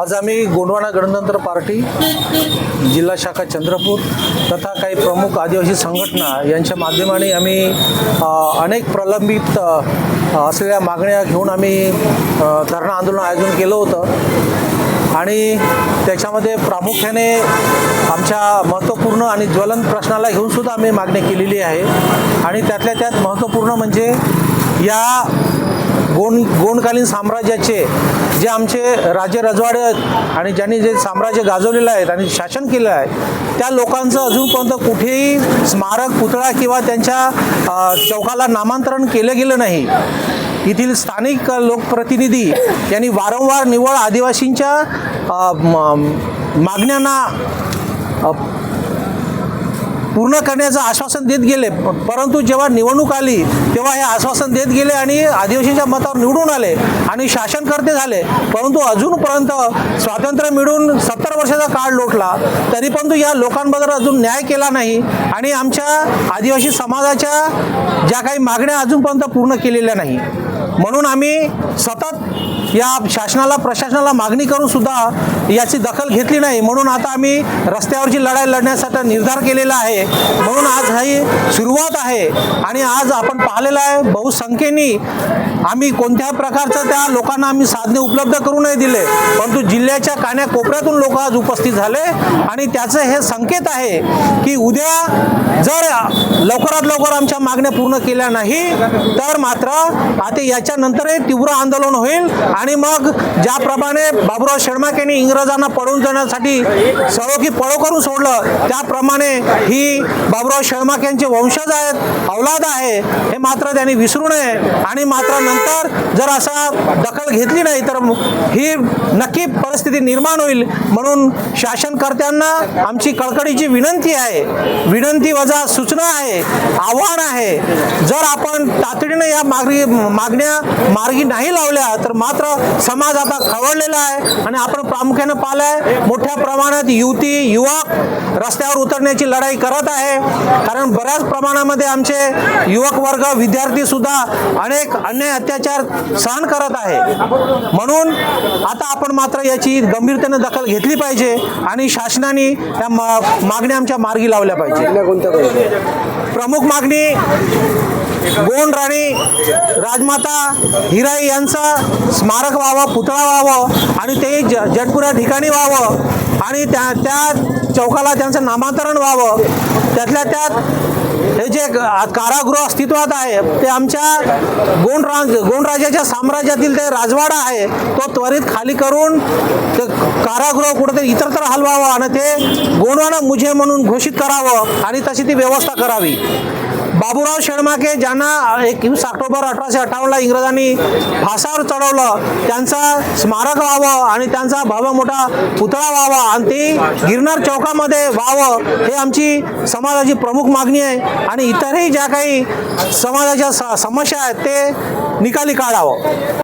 आज आम्ही गोंडवाना गणतंत्र पार्टी जिल्हा शाखा चंद्रपूर तथा काही प्रमुख आदिवासी संघटना यांच्या माध्यमाने आम्ही अनेक प्रलंबित असलेल्या मागण्या घेऊन आम्ही धरणं आंदोलन आयोजन केलं होतं. आणि त्याच्यामध्ये प्रामुख्याने आमच्या महत्त्वपूर्ण आणि ज्वलंत प्रश्नाला घेऊनसुद्धा आम्ही मागणी केलेली आहे. आणि त्यातल्या त्यात महत्त्वपूर्ण म्हणजे या गोंड गोंडकालीन साम्राज्याचे जे आमचे राजे रजवाडे आहेत आणि ज्यांनी जे साम्राज्य गाजवलेलं आहे आणि शासन केलं आहे त्या लोकांचं अजूनपर्यंत कुठेही स्मारक पुतळा किंवा त्यांच्या चौकाला नामांतरण केलं गेलं नाही. येथील स्थानिक लोकप्रतिनिधी यांनी वारंवार निवळ आदिवासींच्या मागण्यांना पूर्ण करण्याचं आश्वासन देत गेले. परंतु जेव्हा निवडणूक आली तेव्हा हे आश्वासन देत गेले आणि आदिवासींच्या मतावर निवडून आले आणि शासनकर्ते झाले. परंतु अजूनपर्यंत स्वातंत्र्य मिळून सत्तर वर्षाचा काळ लोटला तरी परंतु या लोकांबद्दल अजून न्याय केला नाही आणि आमच्या आदिवासी समाजाच्या ज्या काही मागण्या अजूनपर्यंत पूर्ण केलेल्या नाही. म्हणून आम्ही सतत या शासनाला प्रशासनाला मागणी करून सुद्धा याची दखल घेतली नाही. म्हणून आता आम्ही रस्त्यावरची लढाई लढण्यासाठी निर्धार केलेला आहे. म्हणून आज ही सुरुवात आहे. आणि आज आपण पाहिलेलं आहे बहुसंख्येने आम्ही कोणत्या प्रकारचं त्या लोकांना आम्ही साधने उपलब्ध करू नाही दिले. परंतु जिल्ह्याच्या कान्याकोपऱ्यातून लोक आज उपस्थित झाले. आणि त्याचं हे संकेत आहे की उद्या जर लवकरात लवकर आमच्या मागण्या पूर्ण केल्या नाही तर मात्र आता याच्यानंतरही तीव्र आंदोलन होईल. आणि मग ज्याप्रमाणे बाबुराव शेडमाक यांनी इंग्रजांना पळून जाण्यासाठी सर्व की पळो करून सोडलं त्याप्रमाणे ही बाबुराव शेडमाक यांचे वंशज आहेत अवलाद आहे हे मात्र त्यांनी विसरू नये. आणि मात्र नंतर जर असा दखल घेतली नाही तर ही नक्की परिस्थिती निर्माण होईल. म्हणून शासनकर्त्यांना आमची कळकळीची विनंती आहे. विनंती वजा सूचना आहे आव्हान आहे. जर आपण तातडीने या मागणी मागण्या मार्गी नाही लावल्या तर मात्र समाज आता खवळलेला आहे आणि आपण प्रामुख्याने पाहिलंय मोठ्या प्रमाणात युवती युवक रस्त्यावर उतरण्याची लढाई करत आहे. कारण बऱ्याच प्रमाणामध्ये आमचे युवक वर्ग विद्यार्थी सुद्धा अनेक अन्याय अत्याचार सहन करत आहे. म्हणून आता आपण मात्र याची गंभीरतेने दखल घेतली पाहिजे आणि शासनाने त्या मागण्या आमच्या मार्गी लावल्या पाहिजे. प्रमुख मागणी गोंड राणी राजमाता हिराई यांचं स्मारक व्हावं पुतळा व्हावं आणि ते ज जटपुरा ठिकाणी व्हावं आणि त्या त्या चौकाला त्यांचं नामांतरण व्हावं. त्यातल्या त्यात हे जे कारागृह अस्तित्वात आहे ते आमच्या गोंडराज गोंडराजाच्या साम्राज्यातील ते राजवाडा आहे तो त्वरित खाली करून ते कारागृह कुठेतरी इतरत्र हलवावं आणि ते गोंडवाना मुझे म्हणून घोषित करावं आणि तशी ती व्यवस्था करावी. बाबूराव शेळमाके ज्यांना एकवीस ऑक्टोबर अठराशे अठ्ठावन्नला इंग्रजांनी फासावर चढवलं त्यांचा स्मारक व्हावं आणि त्यांचा भव्य मोठा पुतळा व्हावा आणि ते गिरनार चौकामध्ये व्हावं हे आमची समाजाची प्रमुख मागणी आहे आणि इतरही ज्या काही समाजाच्या स- समस्या आहेत ते निकाली काढावं.